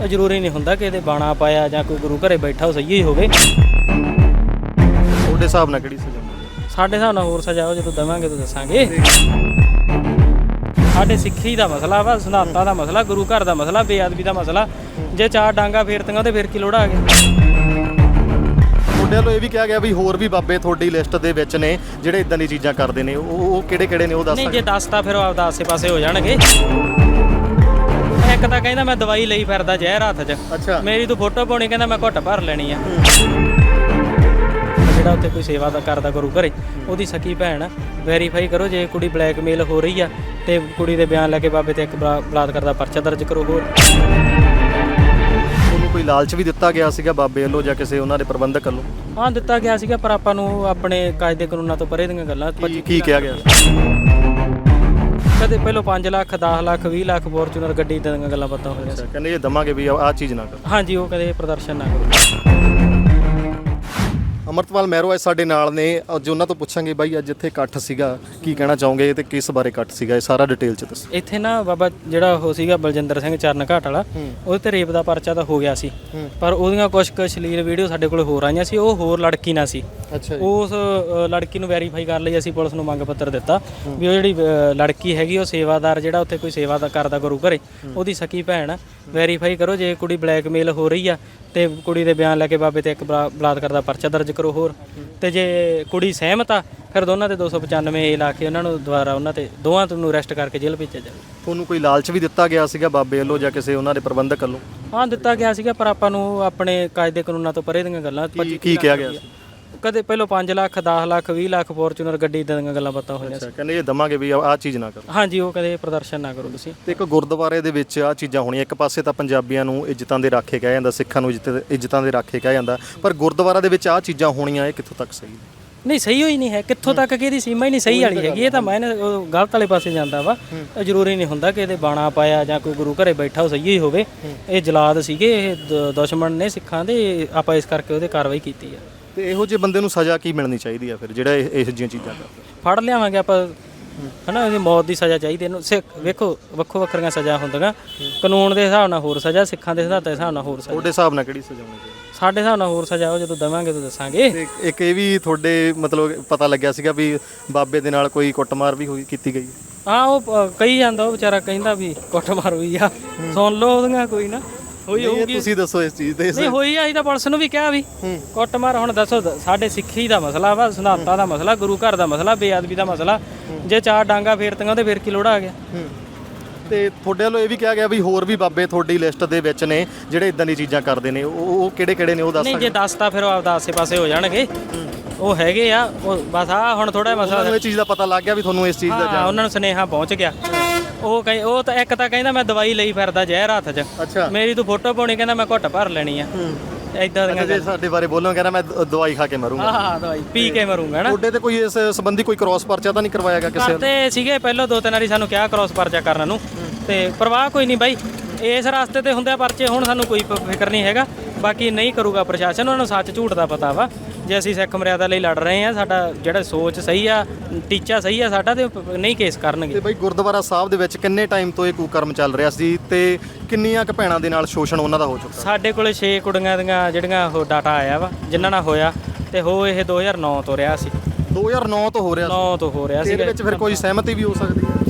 ਉਹ ਜ਼ਰੂਰੀ ਨਹੀਂ ਹੁੰਦਾ ਕਿ ਇਹਦੇ ਬਾਣਾ ਪਾਇਆ ਜਾਂ ਕੋਈ ਗੁਰੂ ਘਰੇ ਬੈਠਾ ਉਹ ਸਹੀ ਹੀ ਹੋਵੇ। ਤੁਹਾਡੇ ਹਿਸਾਬ ਨਾਲ ਕਿਹੜੀ ਸਜ਼ਾ ਮਿਲਦੀ? ਸਾਡੇ ਹਿਸਾਬ ਨਾਲ ਹੋਰ ਸਜ਼ਾ ਉਹ ਜਦੋਂ ਦਵਾਂਗੇ ਤਾਂ ਦੱਸਾਂਗੇ। ਸਾਡੇ ਸਿੱਖੀ ਦਾ ਮਸਲਾ ਵਾ ਸਿਧਾਂਤਾਂ ਦਾ ਮਸਲਾ ਗੁਰੂ ਘਰ ਦਾ ਮਸਲਾ ਬੇਅਦਬੀ ਦਾ ਮਸਲਾ। ਜੇ ਚਾਰ ਡਾਂਗਾ ਫੇਰਤੀਆਂ ਤੇ ਫਿਰ ਕੀ ਲੋੜ ਆ ਗਿਆ ਤੁਹਾਡੇ ਵੱਲੋਂ ਇਹ ਵੀ ਕਿਹਾ ਗਿਆ ਵੀ ਹੋਰ ਵੀ ਬਾਬੇ ਤੁਹਾਡੀ ਲਿਸਟ ਦੇ ਵਿੱਚ ਨੇ ਜਿਹੜੇ ਇਦਾਂ ਦੀ ਚੀਜ਼ਾਂ ਕਰਦੇ ਨੇ। ਉਹ ਉਹ ਕਿਹੜੇ ਕਿਹੜੇ ਨੇ ਉਹ ਦੱਸ ਨਹੀਂ ਜੇ ਦੱਸਤਾ ਫਿਰ ਉਹ ਆਪਦਾ ਆਸੇ-ਪਾਸੇ ਹੋ ਜਾਣਗੇ। ਇੱਕ ਤਾਂ ਕਹਿੰਦਾ ਮੈਂ ਦਵਾਈ ਲਈ ਫਿਰਦਾ ਜ਼ਹਿਰ ਹੱਥ 'ਚ। ਅੱਛਾ। ਮੇਰੀ ਤੂੰ ਫੋਟੋ ਪਾਉਣੀ ਕਹਿੰਦਾ ਮੈਂ ਘੁੱਟ ਭਰ ਲੈਣੀ ਆ। ਜਿਹੜਾ ਉੱਥੇ ਕੋਈ ਸੇਵਾ ਦਾ ਕਰਦਾ ਗੁਰੂ ਘਰੇ ਉਹਦੀ ਸਕੀ ਭੈਣ ਵੈਰੀਫਾਈ ਕਰੋ ਜੇ ਕੁੜੀ ਬਲੈਕਮੇਲ ਹੋ ਰਹੀ ਆ ਤੇ ਕੁੜੀ ਦੇ ਬਿਆਨ ਲੈ ਕੇ ਬਾਬੇ ਤੇ ਇੱਕ ਬਲਾ- ਬਲਾਤਕਾਰ ਦਾ ਪਰਚਾ ਦਰਜ ਕਰੋ ਹੋਰ। ਉਹਨੂੰ ਕੋਈ ਲਾਲਚ ਵੀ ਦਿੱਤਾ ਗਿਆ ਸੀਗਾ ਬਾਬੇ ਵੱਲੋਂ ਜਾਂ ਕਿਸੇ ਉਹਨਾਂ ਦੇ ਪ੍ਰਬੰਧਕ ਵੱਲੋਂ? ਹਾਂ ਦਿੱਤਾ ਗਿਆ ਸੀਗਾ ਪਰ ਆਪਾਂ ਨੂੰ ਆਪਣੇ ਕਾਇਦੇ ਕਾਨੂੰਨਾਂ ਤੋਂ ਪਰੇ ਦੀਆਂ ਗੱਲਾਂ ਕੀ ਕਿਹਾ ਗਿਆ? ਕਦੇ ਪਹਿਲਾਂ 5 ਲੱਖ 10 ਲੱਖ 20 ਲੱਖ ਫੋਰਚੂਨਰ ਗੱਡੀ ਦੀਆਂ ਗੱਲਾਂ ਪਤਾ ਹੋਈਆਂ ਸੀ। ਕਹਿੰਦੇ ਇਹ ਦਵਾਂਗੇ ਵੀ ਆਹ ਚੀਜ਼ ਨਾ ਕਰੋ। ਹਾਂਜੀ ਉਹ ਕਦੇ ਪ੍ਰਦਰਸ਼ਨ ਨਾ ਕਰੋ। ਅਮਰਤਪਾਲ ਮਹਿਰੋ ਅੱਜ ਸਾਡੇ ਨਾਲ ਨੇ। ਅੱਜ ਉਹਨਾਂ ਤੋਂ ਪੁੱਛਾਂਗੇ ਬਾਈ ਅੱਜ ਇੱਥੇ ਇਕੱਠ ਸੀਗਾ। ਕੀ ਕਹਿਣਾ ਚਾਹੋਗੇ? ਤੇ ਕਿਸ ਬਾਰੇ ਇਕੱਠ ਸੀਗਾ? ਇਹ ਸਾਰਾ ਡਿਟੇਲ ਚ ਦੱਸੋ। ਇੱਥੇ ਨਾ ਬਾਬਾ ਜਿਹੜਾ ਉਹ ਸੀਗਾ ਬਲਜਿੰਦਰ ਸਿੰਘ ਚਰਨ ਘਾਟ ਵਾਲਾ ਉਹਦੇ ਤੇ ਰੇਪ ਦਾ ਪਰਚਾ ਤਾਂ ਹੋ ਗਿਆ ਸੀ। ਪਰ ਉਹਦੀਆਂ ਕੁਝ ਕੁ ਅਸ਼ਲੀਲ ਵੀਡੀਓ ਸਾਡੇ ਕੋਲ ਹੋਰ ਆਈਆਂ ਸੀ। ਉਹ ਹੋਰ ਲੜਕੀ ਨਾਲ ਸੀ। ਅੱਛਾ ਉਸ ਅ, ਲੜਕੀ ਨੂੰ ਵੈਰੀਫਾਈ ਕਰਨ ਲਈ ਅਸੀਂ ਪੁਲਿਸ ਨੂੰ ਮੰਗ ਪੱਤਰ ਦਿੱਤਾ ਵੀ ਉਹ ਜਿਹੜੀ ਅ, ਲੜਕੀ ਹੈਗੀ ਉਹ ਸੇਵਾਦਾਰ ਜਿਹੜਾ ਉੱਥੇ ਕੋਈ ਸੇਵਾ ਦਾ ਕਰਦਾ ਗੁਰੂ ਘਰੇ ਉਹਦੀ ਸਕੀ ਭੈਣ ਵੈਰੀਫਾਈ ਕਰੋ। ਜੇ ਕੁੜੀ ਬਲੈਕਮੇਲ ਹੋ ਰਹੀ ਆ ਤੇ ਕੁੜੀ ਦੇ ਬਿਆਨ ਲੈ ਕੇ ਬਾਬੇ ਤੇ ਇੱਕ ਬਲਾ- ਬਲਾਤਕਾਰ ਦਾ ਪਰਚਾ ਦਰਜ ਕਰੋ। ਹੋਰ। ਤੇ ਜੇ ਕੁੜੀ ਸਹਿਮਤ ਆ ਫਿਰ ਦੋਨਾਂ ਤੇ 295 ਏ ਲਾ ਕੇ ਉਹਨਾਂ ਨੂੰ ਦੁਬਾਰਾ ਉਹਨਾਂ ਤੇ ਦੋਵਾਂ ਨੂੰ ਅਰੈਸਟ ਕਰਕੇ ਜੇਲ੍ਹ ਭੇਜਿਆ ਜਾਵੇ। ਤੁਹਾਨੂੰ ਕੋਈ ਲਾਲਚ ਵੀ ਦਿੱਤਾ ਗਿਆ ਸੀਗਾ ਬਾਬੇ ਵੱਲੋਂ ਜਾਂ ਕਿਸੇ ਉਹਨਾਂ ਦੇ ਪ੍ਰਬੰਧਕ ਵੱਲੋਂ? ਹਾਂ ਦਿੱਤਾ ਗਿਆ ਸੀਗਾ ਪਰ ਆਪਾਂ ਨੂੰ ਆਪਣੇ ਕਾਇਦੇ ਕਾਨੂੰਨਾਂ ਤੋਂ ਪਰੇ ਦੀਆਂ ਗੱਲਾਂ ਕੀ ਕੀ ਕਿਹਾ ਗਿਆ ਸੀ? ਕਦੇ ਪਹਿਲਾਂ 5 ਲੱਖ 10 ਲੱਖ 20 ਲੱਖ ਫੋਰਚੂਨਰ ਗੱਡੀ ਏਦਾਂ ਦੀਆਂ ਗੱਲਾਂ ਪਤਾ ਹੋਈਆਂ ਸੀ। ਅੱਛਾ ਕਹਿੰਦੇ ਇਹ ਦਵਾਂਗੇ ਵੀ ਆਹ ਚੀਜ਼ ਨਾ ਕਰੋ। ਹਾਂਜੀ ਉਹ ਕਦੇ ਪ੍ਰਦਰਸ਼ਨ ਨਾ ਕਰੋ ਤੁਸੀਂ। ਤੇ ਇੱਕ ਗੁਰਦੁਆਰੇ ਦੇ ਵਿੱਚ ਆ ਚੀਜ਼ਾਂ ਹੋਣੀਆਂ ਇੱਕ ਪਾਸੇ ਤਾਂ ਪੰਜਾਬੀਆਂ ਨੂੰ ਇੱਜ਼ਤਾਂ ਦੇ ਰਾਖੇ ਕਿਹਾ ਜਾਂਦਾ ਸਿੱਖਾਂ ਨੂੰ ਇੱਜ਼ਤ ਇੱਜ਼ਤਾਂ ਦੇ ਰਾਖੇ ਕਿਹਾ ਜਾਂਦਾ ਪਰ ਗੁਰਦੁਆਰਾ ਦੇ ਵਿੱਚ ਆ ਚੀਜ਼ਾਂ ਹੋਣੀਆਂ ਇਹ ਕਿੱਥੋਂ ਤੱਕ ਸਹੀ? ਨੇ ਨਹੀਂ ਸਹੀ ਹੋਈ ਨਹੀਂ ਹੈ। ਕਿੱਥੋਂ ਤੱਕ ਕਿ ਇਹਦੀ ਸੀਮਾ ਹੀ ਨਹੀਂ ਸਹੀ ਵਾਲੀ ਹੈਗੀ ਇਹ ਤਾਂ ਮੈਂ ਗਲਤ ਵਾਲੇ ਪਾਸੇ ਜਾਂਦਾ ਵਾ। ਇਹ ਜ਼ਰੂਰੀ ਨਹੀਂ ਹੁੰਦਾ ਕਿ ਇਹਦੇ ਬਾਣਾ ਪਾਇਆ ਜਾਂ ਕੋਈ ਗੁਰੂ ਘਰੇ ਬੈਠਾ ਉਹ ਸਹੀ ਹੀ ਹੋਵੇ। ਇਹ ਜਲਾਦ ਸੀਗੇ ਇਹ ਦ- ਦੁਸ਼ਮਣ ਨੇ ਸਿੱਖਾਂ ਦੇ ਆਪਾਂ ਇਸ ਕਰਕੇ ਉਹਦੇ ਕਾਰਵਾਈ ਕੀਤੀ ਆ। ਤੇ ਇਹੋ ਜਿਹੇ ਬੰਦੇ ਨੂੰ ਸਜ਼ਾ ਕੀ ਮਿਲਣੀ ਚਾਹੀਦੀ ਆ ਫਿਰ ਜਿਹੜਾ ਇਹ ਇਹੋ ਜਿਹੀਆਂ ਚੀਜ਼ਾਂ ਕਰਦਾ ਫੜ ਲਿਆਵਾਂਗੇ ਆਪਾਂ ਹਨਾ ਇਹਦੀ ਮੌਤ ਦੀ ਸਜ਼ਾ ਚਾਹੀਦੀ ਇਹਨੂੰ ਸਿੱਖ ਵੇਖੋ ਵੱਖੋ ਵੱਖਰੀਆਂ ਸਜ਼ਾ ਹੁੰਦੀਆਂ। ਕਾਨੂੰਨ ਦੇ ਹਿਸਾਬ ਨਾਲ ਹੋਰ ਸਜ਼ਾ ਸਿੱਖਾਂ ਦੇ ਸਿਧਾਂਤਾਂ ਦੇ ਹਿਸਾਬ ਨਾਲ ਹੋਰ ਸਜ਼ਾ। ਤੁਹਾਡੇ ਹਿਸਾਬ ਨਾਲ ਕਿਹੜੀ ਸਜ਼ਾ ਹੋਣੀ ਚਾਹੀਦੀ? ਸਾਡੇ ਹਿਸਾਬ ਨਾਲ ਹੋਰ ਸਜ਼ਾ ਉਹ ਜਦੋਂ ਦਵਾਂਗੇ ਤਾਂ ਦੱਸਾਂਗੇ। ਤੇ ਇੱਕ ਇਹ ਵੀ ਤੁਹਾਡੇ ਮਤਲਬ ਪਤਾ ਲੱਗਿਆ ਸੀਗਾ ਵੀ ਬਾਬੇ ਦੇ ਨਾਲ ਕੋਈ ਕੁੱਟਮਾਰ ਵੀ ਹੋਈ ਕੀਤੀ ਗਈ? ਹਾਂ ਉਹ ਅ, ਕਹੀ ਜਾਂਦਾ ਉਹ ਵਿਚਾਰਾ ਕਹਿੰਦਾ ਵੀ ਕੁੱਟ ਮਾਰ ਹੋਈ ਆ। ਸੁਣ ਲਓ ਉਹਦੀਆਂ ਕੋਈ ਨਾ। ਹੋਈ ਇਹ ਹੋਊਗੀ। ਤੁਸੀਂ ਦੱਸੋ ਇਸ ਚੀਜ਼ ਤੇ ਨਹੀਂ ਹੋਈ ਆ ਅਸੀਂ ਤਾਂ ਪੁਲਿਸ ਨੂੰ ਵੀ ਕਿਹਾ ਵੀ ਕੁੱਟ ਮਾਰ ਹੁਣ ਦੱਸੋ ਦ- ਸਾਡੇ ਸਿੱਖੀ ਦਾ ਮਸਲਾ ਵਾ ਸਿਧਾਂਤਾਂ ਦਾ ਮਸਲਾ ਗੁਰੂ ਘਰ ਦਾ ਮਸਲਾ ਬੇਅਦਬੀ ਦਾ ਮਸਲਾ ਜੇ ਚਾਰ ਡਾਂਗਾ ਫੇਰਤੀਆਂ ਤੇ ਫਿਰ ਕੀ ਲੋੜ ਆ ਗਿਆ? ਤੇ ਤੁਹਾਡੇ ਵੱਲੋਂ ਇਹ ਵੀ ਕਿਹਾ ਗਿਆ ਵੀ ਹੋਰ ਵੀ ਬਾਬੇ ਤੁਹਾਡੀ ਲਿਸਟ ਦੇ ਵਿੱਚ ਨੇ ਜਿਹੜੇ ਇਦਾਂ ਦੀ ਚੀਜ਼ਾਂ ਕਰਦੇ ਨੇ ਉਹ ਉਹ ਕਿਹੜੇ ਕਿਹੜੇ ਨੇ ਉਹ ਦੱਸ ਨਹੀਂ ਜੇ ਦੱਸਤਾ ਫਿਰ ਉਹ ਆਪਦਾ ਆਸੇ-ਪਾਸੇ ਹੋ ਜਾਣਗੇ। ਉਹ ਹੈਗੇ ਆ ਉਹ ਬਸ ਆ ਹੁਣ ਥੋੜਾ ਮਸਲਾ ਤੁਹਾਨੂੰ ਇਹ ਚੀਜ਼ ਦਾ ਪਤਾ ਲੱਗ ਗਿਆ ਵੀ ਤੁਹਾਨੂੰ ਇਸ ਚੀਜ਼ ਦਾ ਹਾਂ ਉਹਨਾਂ ਨੂੰ ਸੁਨੇਹਾ ਪਹੁੰਚ ਗਿਆ। ਉਹ ਕਹੇ ਉਹ ਤਾਂ ਇੱਕ ਤਾਂ ਕਹਿੰਦਾ ਮੈਂ ਦਵਾਈ ਲਈ ਫਿਰਦਾ ਜ਼ਹਿਰ ਹੱਥ 'ਚ। ਅੱਛਾ। ਮੇਰੀ ਤੂੰ ਫੋਟੋ ਪਾਉਣੀ ਕਹਿੰਦਾ ਮੈਂ ਘੁੱਟ ਭਰ ਲੈਣੀ ਆ। ਐਦਾਂ ਦੀਆਂ ਜੇ ਸਾਡੇ ਬਾਰੇ ਬੋਲੋ ਕਹਿੰਦਾ ਮੈਂ ਦ- ਦਵਾਈ ਖਾ ਕੇ ਮਰੂੰਗਾ। ਹਾਂ ਹਾਂ ਦਵਾਈ ਪੀ ਕੇ ਮਰੂੰਗਾ ਨਾ। ਤੁਹਾਡੇ ਤੇ ਕੋਈ ਇਸ ਸੰਬੰਧੀ ਕੋਈ ਕ੍ਰਾਸ ਪਰਚਾ ਤਾਂ ਨਹੀਂ ਕਰਵਾਇਆਗਾ ਕਿਸੇ ਕਰਦੇ ਸੀਗੇ ਪਹਿਲਾਂ ਦੋ ਤਿੰਨ ਵਾਰੀ ਸਾਨੂੰ ਕਿਹਾ ਕ੍ਰਾਸ ਪਰਚਾ ਕਰਨ ਨੂੰ। ਤੇ ਪਰਵਾਹ ਕੋਈ ਨਹੀਂ ਬਾਈ। ਇਸ ਰਸਤੇ ਤੇ ਹੁੰਦੇ ਆ ਪਰਚੇ ਹੁਣ ਸਾਨੂੰ ਕੋਈ ਪ- ਫਿਕਰ ਨਹੀਂ ਹੈਗਾ। ਬਾਕੀ ਨਹੀਂ ਕਰੂਗਾ ਪ੍ਰਸ਼ਾਸਨ ਉਹਨਾਂ ਨੂੰ ਸੱਚ ਝੂਠ ਦਾ ਪਤਾ ਵਾ। ਜੇ ਅਸੀਂ ਸਿੱਖ ਮਰਿਆਦਾ ਲਈ ਲੜ ਰਹੇ ਆ ਸਾਡਾ ਜਿਹੜਾ ਸੋਚ ਸਹੀ ਆ ਟੀਚਾ ਸਹੀ ਆ ਸਾਡਾ ਤੇ ਨਹੀਂ ਕੇਸ ਕਰਨਗੇ। ਤੇ ਬਈ ਗੁਰਦੁਆਰਾ ਸਾਹਿਬ ਦੇ ਵਿੱਚ ਕਿੰਨੇ ਟਾਈਮ ਤੋਂ ਇਹ ਕੁਕਰਮ ਚੱਲ ਰਿਹਾ ਸੀ ਤੇ ਕਿੰਨੀਆਂ ਕੁ ਭੈਣਾਂ ਦੇ ਨਾਲ ਸ਼ੋਸ਼ਣ ਉਹਨਾਂ ਦਾ ਹੋ ਚੁੱਕਾ? ਸਾਡੇ ਕੋਲੇ 6 ਕੁੜੀਆਂ ਦੀਆਂ ਜਿਹੜੀਆਂ ਉਹ ਡਾਟਾ ਆਇਆ ਵਾ ਜਿਨ੍ਹਾਂ ਨਾਲ ਹੋਇਆ ਤੇ ਹੋ ਇਹ 2009 ਤੋਂ ਰਿਹਾ ਸੀ। 2009 ਤੋਂ ਹੋ ਰਿਹਾ 9 ਤੋਂ ਹੋ ਰਿਹਾ ਸੀ ਸੀ ਇਹਦੇ ਵਿੱਚ ਫਿਰ ਕੋਈ ਸਹਿਮਤੀ ਵੀ ਹੋ ਸਕਦੀ ਹੈ?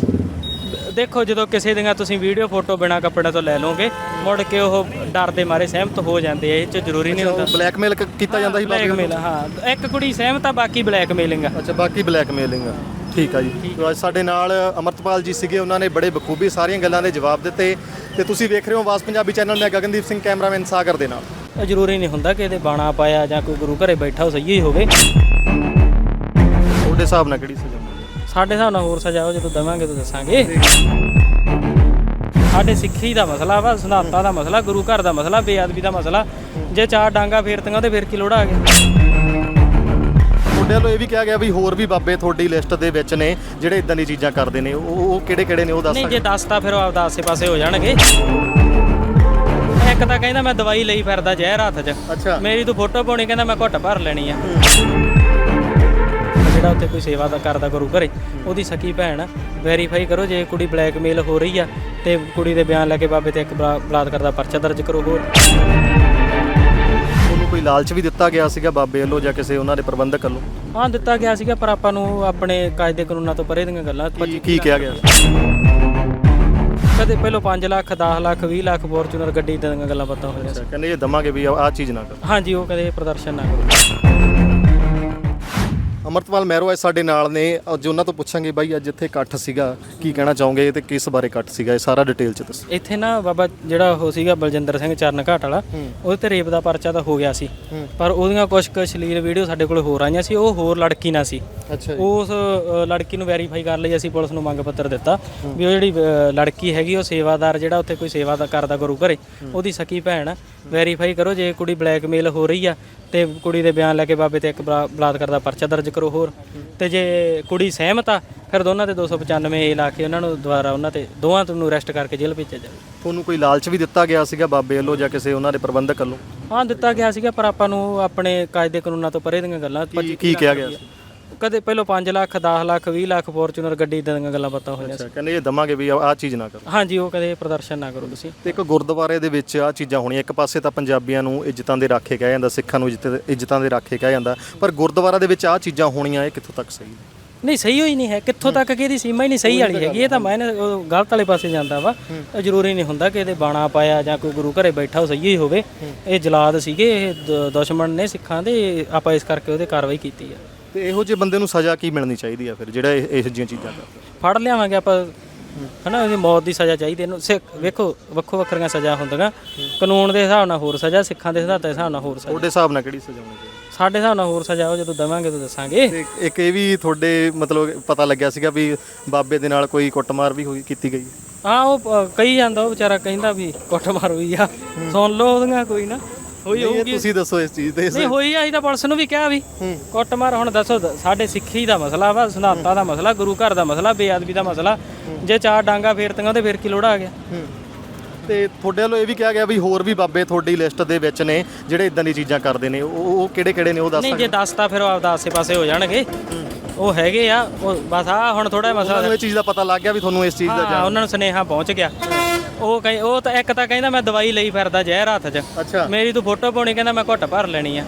ਦੇਖੋ ਜਦੋਂ ਕਿਸੇ ਦੀਆਂ ਤੁਸੀਂ ਵੀਡੀਓ ਫੋਟੋ ਬਿਨਾ ਕੱਪੜੇ ਤੋਂ ਲੈ ਲਓਗੇ ਮੁੜ ਕੇ ਉਹ ਡਰ ਦੇ ਮਾਰੇ ਸਹਿਮਤ ਹੋ ਜਾਂਦੇ ਆ ਇਹ ਚ ਜ਼ਰੂਰੀ ਨਹੀਂ ਹੁੰਦਾ। ਬਲੈਕਮੇਲ ਕੀਤਾ ਜਾਂਦਾ ਸੀ? ਬਲੈਕਮੇਲ ਹਾਂ। ਇੱਕ ਕੁੜੀ ਸਹਿਮਤ ਆ ਬਾਕੀ ਬਲੈਕਮੇਲਿੰਗ ਆ। ਅੱਛਾ ਬਾਕੀ ਬਲੈਕਮੇਲਿੰਗ ਆ। ਠੀਕ ਆ ਜੀ। ਤੇ ਅੱਜ ਸਾਡੇ ਨਾਲ ਅਮਰਤਪਾਲ ਜੀ ਸੀਗੇ ਉਹਨਾਂ ਨੇ ਬੜੇ ਬਖੂਬੀ ਸਾਰੀਆਂ ਗੱਲਾਂ ਦੇ ਜਵਾਬ ਦਿੱਤੇ। ਤੇ ਤੁਸੀਂ ਵੇਖ ਰਹੇ ਹੋ ਆਵਾਜ਼ ਪੰਜਾਬੀ ਚੈਨਲ ਮੈਂ ਗਗਨਦੀਪ ਸਿੰਘ ਕੈਮਰਾਮੈਨ ਸਾਗਰ ਦੇ ਨਾਲ। ਇਹ ਜ਼ਰੂਰੀ ਨਹੀਂ ਹੁੰਦਾ ਕਿ ਇਹਦੇ ਬਾਣਾ ਪਾਇਆ ਜਾਂ ਕੋਈ ਗੁਰੂ ਘਰੇ ਬੈਠਾ ਉਹ ਸਹੀ ਹੀ ਹੋਵੇ। ਤੁਹਾਡੇ ਹਿਸਾਬ ਨਾਲ ਕਿਹੜੀ ਸਜ਼ਾ? ਸਾਡੇ ਹਿਸਾਬ ਨਾਲ ਹੋਰ ਸਜ਼ਾ ਜਦੋਂ ਦਵਾਂਗੇ ਤਾਂ ਦੱਸਾਂਗੇ। ਸਾਡੇ ਸਿੱਖੀ ਦਾ ਮਸਲਾ ਵਾ ਸਿਧਾਂਤਾਂ ਦਾ ਮਸਲਾ ਗੁਰੂ ਘਰ ਦਾ ਮਸਲਾ ਬੇਅਦਬੀ ਦਾ ਮਸਲਾ। ਜੇ ਚਾਰ ਡਾਂਗਾ ਫੇਰਤੀਆਂ ਤੇ ਫਿਰ ਕੀ ਲੋੜ ਆ ਗਿਆ? ਤੁਹਾਡੇ ਵੱਲੋਂ ਇਹ ਵੀ ਕਿਹਾ ਗਿਆ ਵੀ ਹੋਰ ਵੀ ਬਾਬੇ ਤੁਹਾਡੀ ਲਿਸਟ ਦੇ ਵਿੱਚ ਨੇ ਜਿਹੜੇ ਇਦਾਂ ਦੀ ਚੀਜ਼ਾਂ ਕਰਦੇ ਨੇ। ਉਹ ਉਹ ਕਿਹੜੇ ਕਿਹੜੇ ਨੇ ਉਹ ਦੱਸ ਨਹੀਂ ਜੇ ਦੱਸਤਾ ਫਿਰ ਉਹ ਆਪਦਾ ਆਸੇ-ਪਾਸੇ ਹੋ ਜਾਣਗੇ। ਇੱਕ ਤਾਂ ਕਹਿੰਦਾ ਮੈਂ ਦਵਾਈ ਲਈ ਫਿਰਦਾ ਜ਼ਹਿਰ ਹੱਥ 'ਚ। ਮੇਰੀ ਤੂੰ ਫੋਟੋ ਪਾਉਣੀ ਕਹਿੰਦਾ ਮੈਂ ਘੁੱਟ ਭਰ ਲੈਣੀ ਆ। ਜਿਹੜਾ ਉੱਥੇ ਕੋਈ ਸੇਵਾ ਦਾ ਕਰਦਾ ਗੁਰੂ ਘਰੇ ਉਹਦੀ ਸਕੀ ਭੈਣ ਵੈਰੀਫਾਈ ਕਰੋ ਜੇ ਕੁੜੀ ਬਲੈਕਮੇਲ ਹੋ ਰਹੀ ਆ ਤੇ ਕੁੜੀ ਦੇ ਬਿਆਨ ਲੈ ਕੇ ਬਾਬੇ ਤੇ ਇੱਕ ਬਲਾ- ਬਲਾਤਕਾਰ ਦਾ ਪਰਚਾ ਦਰਜ ਕਰੋ ਹੋਰ। ਤੁਹਾਨੂੰ ਕੋਈ ਲਾਲਚ ਵੀ ਦਿੱਤਾ ਗਿਆ ਸੀਗਾ ਬਾਬੇ ਵੱਲੋਂ ਜਾਂ ਕਿਸੇ ਉਹਨਾਂ ਦੇ ਪ੍ਰਬੰਧਕ ਵੱਲੋਂ? ਹਾਂ ਦਿੱਤਾ ਗਿਆ ਸੀਗਾ ਪਰ ਆਪਾਂ ਨੂੰ ਆਪਣੇ ਕਾਇਦੇ ਕਾਨੂੰਨਾਂ ਤੋਂ ਪਰੇ ਦੀਆਂ ਗੱਲਾਂ ਕੀ ਕੀ ਕਿਹਾ ਗਿਆ ਕਦੇ ਪਹਿਲਾਂ 5 ਲੱਖ 10 ਲੱਖ 20 ਲੱਖ ਫੋਰਚੂਨਰ ਗੱਡੀ ਦੀਆਂ ਗੱਲਾਂ ਪਤਾ ਹੋਈਆਂ ਸੀ। ਕਹਿੰਦੇ ਇਹ ਦਮਾਂਗੇ ਵੀ ਆਹ ਚੀਜ਼ ਨਾ ਕਰੋ। ਹਾਂਜੀ ਉਹ ਕਦੇ ਪ੍ਰਦਰਸ਼ਨ ਨਾ ਕਰੋ। ਅਮਰਤਪਾਲ ਮਹਿਰੋ ਅੱਜ ਸਾਡੇ ਨਾਲ ਨੇ। ਅੱਜ ਉਹਨਾਂ ਤੋਂ ਪੁੱਛਾਂਗੇ ਬਾਈ ਅੱਜ ਇੱਥੇ ਇਕੱਠ ਸੀਗਾ। ਕੀ ਕਹਿਣਾ ਚਾਹੋਗੇ? ਤੇ ਕਿਸ ਬਾਰੇ ਇਕੱਠ ਸੀਗਾ? ਇਹ ਸਾਰਾ ਡਿਟੇਲ ਚ ਦੱਸੋ। ਇੱਥੇ ਨਾ ਬਾਬਾ ਜਿਹੜਾ ਉਹ ਸੀਗਾ ਬਲਜਿੰਦਰ ਸਿੰਘ ਚਰਨ ਘਾਟ ਵਾਲਾ ਉਹਦੇ ਤੇ ਰੇਪ ਦਾ ਪਰਚਾ ਤਾਂ ਹੋ ਗਿਆ ਸੀ। ਪਰ ਉਹਦੀਆਂ ਕੁਝ ਕੁ ਅਸ਼ਲੀਲ ਵੀਡੀਓ ਸਾਡੇ ਕੋਲ ਹੋਰ ਆਈਆਂ ਸੀ ਉਹ ਹੋਰ ਲੜਕੀ ਨਾਲ ਸੀ। ਅੱਛਾ ਉਸ ਅ, ਲੜਕੀ ਨੂੰ ਵੈਰੀਫਾਈ ਕਰਨ ਲਈ ਅਸੀਂ ਪੁਲਿਸ ਨੂੰ ਮੰਗ ਪੱਤਰ ਦਿੱਤਾ ਵੀ ਉਹ ਜਿਹੜੀ ਅ, ਲੜਕੀ ਹੈਗੀ ਉਹ ਸੇਵਾਦਾਰ ਜਿਹੜਾ ਉੱਥੇ ਕੋਈ ਸੇਵਾ ਦਾ ਕਰਦਾ ਗੁਰੂ ਘਰੇ ਉਹਦੀ ਸਕੀ ਭੈਣ ਵੈਰੀਫਾਈ ਕਰੋ ਜੇ ਕੁੜੀ ਬਲੈਕਮੇਲ ਹੋ ਰਹੀ ਆ ਤੇ ਕੁੜੀ ਦੇ ਬਿਆਨ ਲੈ ਕੇ ਬਾਬੇ ਤੇ ਇੱਕ ਬਲਾ- ਬਲਾਤਕਾਰ ਦਾ ਪਰਚਾ ਦਰਜ ਕਰੋ। ਹੋਰ। ਤੇ ਜੇ ਕੁੜੀ ਸਹਿਮਤ ਆ ਫਿਰ ਦੋਨਾਂ ਤੇ 295 ਏ ਲਾ ਕੇ ਉਹਨਾਂ ਨੂੰ ਦੁਬਾਰਾ ਉਹਨਾਂ ਤੇ ਦੋਵਾਂ ਨੂੰ ਅਰੈਸਟ ਕਰਕੇ ਜੇਲ੍ਹ ਭੇਜਿਆ ਜਾਵੇ। ਤੁਹਾਨੂੰ ਕੋਈ ਲਾਲਚ ਵੀ ਦਿੱਤਾ ਗਿਆ ਸੀਗਾ ਬਾਬੇ ਵੱਲੋਂ ਜਾਂ ਕਿਸੇ ਉਹਨਾਂ ਦੇ ਪ੍ਰਬੰਧਕ ਵੱਲੋਂ? ਹਾਂ ਦਿੱਤਾ ਗਿਆ ਸੀਗਾ ਪਰ ਆਪਾਂ ਨੂੰ ਆਪਣੇ ਕਾਇਦੇ ਕਾਨੂੰਨਾਂ ਤੋਂ ਪਰੇ ਦੀਆਂ ਗੱਲਾਂ ਕੀ ਕੀ ਕਿਹਾ ਗਿਆ ਸੀ? ਕਦੇ ਪਹਿਲਾਂ 5 ਲੱਖ 10 ਲੱਖ 20 ਲੱਖ ਫੋਰਚੂਨਰ ਗੱਡੀ ਦੀਆਂ ਗੱਲਾਂ ਪਤਾ ਹੋਈਆਂ ਸੀ। ਅੱਛਾ ਕਹਿੰਦੇ ਇਹ ਦਮਾਂਗੇ ਵੀ ਆਹ ਚੀਜ਼ ਨਾ ਕਰੋ। ਹਾਂਜੀ ਉਹ ਕਦੇ ਪ੍ਰਦਰਸ਼ਨ ਨਾ ਕਰੋ ਤੁਸੀਂ। ਤੇ ਇੱਕ ਗੁਰਦੁਆਰੇ ਦੇ ਵਿੱਚ ਆ ਚੀਜ਼ਾਂ ਹੋਣੀਆਂ ਇੱਕ ਪਾਸੇ ਤਾਂ ਪੰਜਾਬੀਆਂ ਨੂੰ ਇੱਜ਼ਤਾਂ ਦੇ ਰਾਖੇ ਕਿਹਾ ਜਾਂਦਾ ਸਿੱਖਾਂ ਨੂੰ ਇੱਜ਼ਤ- ਇੱਜ਼ਤਾਂ ਦੇ ਰਾਖੇ ਕਿਹਾ ਜਾਂਦਾ ਪਰ ਗੁਰਦੁਆਰਾ ਦੇ ਵਿੱਚ ਆ ਚੀਜ਼ਾਂ ਹੋਣੀਆਂ ਇਹ ਕਿੱਥੋਂ ਤੱਕ ਸਹੀ? ਨੇ ਨਹੀਂ ਸਹੀ ਹੋਈ ਨਹੀਂ ਹੈ। ਕਿੱਥੋਂ ਤੱਕ ਕਿ ਇਹਦੀ ਸੀਮਾ ਹੀ ਨਹੀਂ ਸਹੀ ਵਾਲੀ ਹੈਗੀ ਇਹ ਤਾਂ ਮੈਂ ਗਲਤ ਵਾਲੇ ਪਾਸੇ ਜਾਂਦਾ ਵਾ। ਇਹ ਜ਼ਰੂਰੀ ਨਹੀਂ ਹੁੰਦਾ ਕਿ ਇਹਦੇ ਬਾਣਾ ਪਾਇਆ ਜਾਂ ਕੋਈ ਗੁਰੂ ਘਰੇ ਬੈਠਾ ਉਹ ਸਹੀ ਹੀ ਹੋਵੇ। ਇਹ ਜਲਾਦ ਸੀਗੇ ਇਹ ਦ- ਦੁਸ਼ਮਣ ਨੇ ਸਿੱਖਾਂ ਦੇ ਆਪਾਂ ਇਸ ਕਰਕੇ ਉਹਦੇ ਕਾਰਵਾਈ ਕੀਤੀ ਆ। ਤੇ ਇਹੋ ਜਿਹੇ ਬੰਦੇ ਨੂੰ ਸਜ਼ਾ ਕੀ ਮਿਲਣੀ ਚਾਹੀਦੀ ਆ ਫਿਰ ਜਿਹੜਾ ਇਹ ਇਹੋ ਜਿਹੀਆਂ ਚੀਜ਼ਾਂ ਕਰਦਾ ਫੜ ਲਿਆਵਾਂਗੇ ਆਪਾਂ। ਹਨਾ ਇਹਦੀ ਮੌਤ ਦੀ ਸਜ਼ਾ ਚਾਹੀਦੀ ਇਹਨੂੰ ਸਿੱਖ ਵੇਖੋ ਵੱਖੋ ਵੱਖਰੀਆਂ ਸਜ਼ਾ ਹੁੰਦੀਆਂ। ਕਾਨੂੰਨ ਦੇ ਹਿਸਾਬ ਨਾਲ ਹੋਰ ਸਜ਼ਾ ਸਿੱਖਾਂ ਦੇ ਸਿਧਾਂਤਾਂ ਦੇ ਹਿਸਾਬ ਨਾਲ ਹੋਰ ਸਜ਼ਾ। ਤੁਹਾਡੇ ਹਿਸਾਬ ਨਾਲ ਕਿਹੜੀ ਸਜ਼ਾ ਹੋਣੀ ਚਾਹੀਦੀ? ਸਾਡੇ ਹਿਸਾਬ ਨਾਲ ਹੋਰ ਸਜ਼ਾ ਉਹ ਜਦੋਂ ਦੇਵਾਂਗੇ ਤਾਂ ਦੱਸਾਂਗੇ। ਤੇ ਇੱਕ ਇਹ ਵੀ ਤੁਹਾਡੇ ਮਤਲਬ ਪਤਾ ਲੱਗਿਆ ਸੀਗਾ ਵੀ ਬਾਬੇ ਦੇ ਨਾਲ ਕੋਈ ਕੁੱਟਮਾਰ ਵੀ ਹੋਈ ਕੀਤੀ ਗਈ? ਹਾਂ ਉਹ ਅ, ਕਹੀ ਜਾਂਦਾ ਉਹ ਵਿਚਾਰਾ ਕਹਿੰਦਾ ਵੀ ਕੁੱਟ ਮਾਰ ਹੋਈ ਆ। ਸੁਣ ਲਓ ਉਹਦੀਆਂ ਕੋਈ ਨਾ। ਹੋਈ ਇਹ ਹੋਊਗੀ। ਤੁਸੀਂ ਦੱਸੋ ਇਸ ਚੀਜ਼ ਤੇ ਨਹੀਂ ਹੋਈ ਆ ਅਸੀਂ ਤਾਂ ਪੁਲਿਸ ਨੂੰ ਵੀ ਕਿਹਾ ਵੀ ਕੁੱਟ ਮਾਰ ਹੁਣ ਦੱਸੋ ਦ- ਸਾਡੇ ਸਿੱਖੀ ਦਾ ਮਸਲਾ ਵਾ ਸਿਧਾਂਤਾਂ ਦਾ ਮਸਲਾ ਗੁਰੂ ਘਰ ਦਾ ਮਸਲਾ ਬੇਅਦਬੀ ਦਾ ਮਸਲਾ। ਜੇ ਚਾਰ ਡਾਂਗਾ ਫੇਰਤੀਆਂ ਉਹਦੇ ਫਿਰ ਕੀ ਲੋੜ ਆ ਗਿਆ? ਤੇ ਤੁਹਾਡੇ ਵੱਲੋਂ ਇਹ ਵੀ ਕਿਹਾ ਗਿਆ ਵੀ ਹੋਰ ਵੀ ਬਾਬੇ ਤੁਹਾਡੀ ਲਿਸਟ ਦੇ ਵਿੱਚ ਨੇ ਜਿਹੜੇ ਇਦਾਂ ਦੀ ਚੀਜ਼ਾਂ ਕਰਦੇ ਨੇ। ਉਹ ਉਹ ਕਿਹੜੇ ਕਿਹੜੇ ਨੇ ਉਹ ਦੱਸ ਨਹੀਂ ਜੇ ਦੱਸਤਾ ਫਿਰ ਉਹ ਆਪਦਾ ਆਸੇ-ਪਾਸੇ ਹੋ ਜਾਣਗੇ। ਉਹ ਹੈਗੇ ਆ ਉਹ ਬਸ ਆ ਹੁਣ ਥੋੜਾ ਮਸਲਾ ਤੁਹਾਨੂੰ ਇਹ ਚੀਜ਼ ਦਾ ਪਤਾ ਲੱਗ ਗਿਆ ਵੀ ਤੁਹਾਨੂੰ ਇਸ ਚੀਜ਼ ਦਾ ਹਾਂ ਉਹਨਾਂ ਨੂੰ ਸੁਨੇਹਾ ਪਹੁੰਚ ਗਿਆ। ਉਹ ਕਹੇ ਉਹ ਤਾਂ ਇੱਕ ਤਾਂ ਕਹਿੰਦਾ ਮੈਂ ਦਵਾਈ ਲਈ ਫਿਰਦਾ ਜ਼ਹਿਰ ਹੱਥ 'ਚ। ਅੱਛਾ। ਮੇਰੀ ਤੂੰ ਫੋਟੋ ਪਾਉਣੀ ਕਹਿੰਦਾ ਮੈਂ ਘੁੱਟ ਭਰ ਲੈਣੀ ਆ।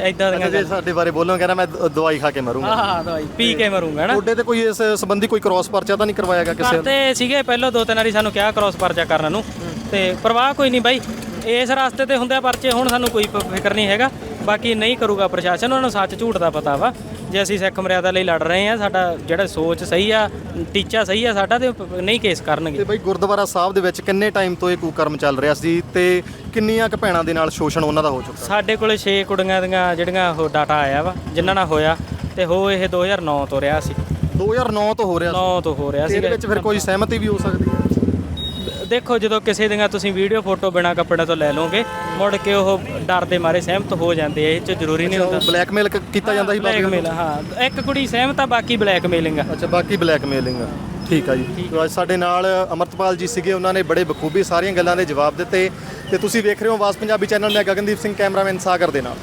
ਐਦਾਂ ਦੀਆਂ ਜੇ ਸਾਡੇ ਬਾਰੇ ਬੋਲੋ ਕਹਿੰਦਾ ਮੈਂ ਦ- ਦਵਾਈ ਖਾ ਕੇ ਮਰੂੰਗਾ। ਹਾਂ ਹਾਂ ਦਵਾਈ ਪੀ ਕੇ ਮਰੂੰਗਾ ਨਾ? ਤੁਹਾਡੇ ਤੇ ਕੋਈ ਇਸ ਸੰਬੰਧੀ ਕੋਈ ਕ੍ਰਾਸ ਪਰਚਾ ਤਾਂ ਨਹੀਂ ਕਰਵਾਇਆਗਾ ਕਿਸੇ ਕਰਦੇ ਸੀਗੇ ਪਹਿਲਾਂ ਦੋ ਤਿੰਨ ਵਾਰੀ ਸਾਨੂੰ ਕਿਹਾ ਕ੍ਰਾਸ ਪਰਚਾ ਕਰਨ ਨੂੰ। ਤੇ ਪਰਵਾਹ ਕੋਈ ਨਹੀਂ ਬਾਈ। ਇਸ ਰਸਤੇ ਤੇ ਹੁੰਦੇ ਪਰਚੇ ਹੁਣ ਸਾਨੂੰ ਕੋਈ ਪ- ਫਿਕਰ ਨਹੀਂ ਹੈਗਾ। ਬਾਕੀ ਨਹੀਂ ਕਰੂਗਾ ਪ੍ਰਸ਼ਾਸਨ ਉਹਨਾਂ ਨੂੰ ਸੱਚ ਝੂਠ ਦਾ ਪਤਾ ਵਾ। ਜੇ ਅਸੀਂ ਸਿੱਖ ਮਰਿਆਦਾ ਲਈ ਲੜ ਰਹੇ ਆ ਸਾਡਾ ਜਿਹੜਾ ਸੋਚ ਸਹੀ ਆ ਟੀਚਾ ਸਹੀ ਆ ਸਾਡਾ ਤੇ ਨਹੀਂ ਕੇਸ ਕਰਨਗੇ। ਤੇ ਬਈ ਗੁਰਦੁਆਰਾ ਸਾਹਿਬ ਦੇ ਵਿੱਚ ਕਿੰਨੇ ਟਾਈਮ ਤੋਂ ਇਹ ਕੁਕਰਮ ਚੱਲ ਰਿਹਾ ਸੀ ਤੇ ਕਿੰਨੀਆਂ ਕੁ ਭੈਣਾਂ ਦੇ ਨਾਲ ਸ਼ੋਸ਼ਣ ਉਹਨਾਂ ਦਾ ਹੋ ਚੁੱਕਾ? ਸਾਡੇ ਕੋਲੇ 6 ਕੁੜੀਆਂ ਦੀਆਂ ਜਿਹੜੀਆਂ ਉਹ ਡਾਟਾ ਆਇਆ ਵਾ ਜਿਨ੍ਹਾਂ ਨਾਲ ਹੋਇਆ ਤੇ ਹੋ ਇਹ 2009 ਤੋਂ ਰਿਹਾ ਸੀ। 2009 ਤੋਂ ਹੋ ਰਿਹਾ 9 ਤੋਂ ਹੋ ਰਿਹਾ ਸੀ ਇਹਦੇ ਵਿੱਚ ਫਿਰ ਕੋਈ ਸਹਿਮਤੀ ਵੀ ਹੋ ਸਕਦੀ ਹੈ? ਦੇਖੋ ਜਦੋਂ ਕਿਸੇ ਦੀਆਂ ਤੁਸੀਂ ਵੀਡੀਓ ਫੋਟੋ ਬਿਨਾ ਕੱਪੜੇ ਤੋਂ ਲੈ ਲਓਗੇ ਮੁੜ ਕੇ ਉਹ ਡਰ ਦੇ ਮਾਰੇ ਸਹਿਮਤ ਹੋ ਜਾਂਦੇ ਆ ਇਹ ਚ ਜ਼ਰੂਰੀ ਨਹੀਂ ਹੁੰਦਾ। ਬਲੈਕਮੇਲ ਕੀਤਾ ਜਾਂਦਾ ਸੀ? ਬਲੈਕਮੇਲ ਹਾਂ। ਇੱਕ ਕੁੜੀ ਸਹਿਮਤ ਆ ਬਾਕੀ ਬਲੈਕਮੇਲਿੰਗ ਆ। ਅੱਛਾ ਬਾਕੀ ਬਲੈਕਮੇਲਿੰਗ ਆ। ਠੀਕ ਆ ਜੀ। ਅੱਜ ਸਾਡੇ ਨਾਲ ਅਮਰਤਪਾਲ ਜੀ ਸੀਗੇ ਉਹਨਾਂ ਨੇ ਬੜੇ ਬਖੂਬੀ ਸਾਰੀਆਂ ਗੱਲਾਂ ਦੇ ਜਵਾਬ ਦਿੱਤੇ। ਤੇ ਤੁਸੀਂ ਵੇਖ ਰਹੇ ਹੋ ਵਾਸ ਪੰਜਾਬੀ ਚੈਨਲ ਮੈਂ ਗਗਨਦੀਪ ਸਿੰਘ ਕੈਮਰਾਮੈਨ ਸਾਗਰ ਦੇ ਨਾਲ।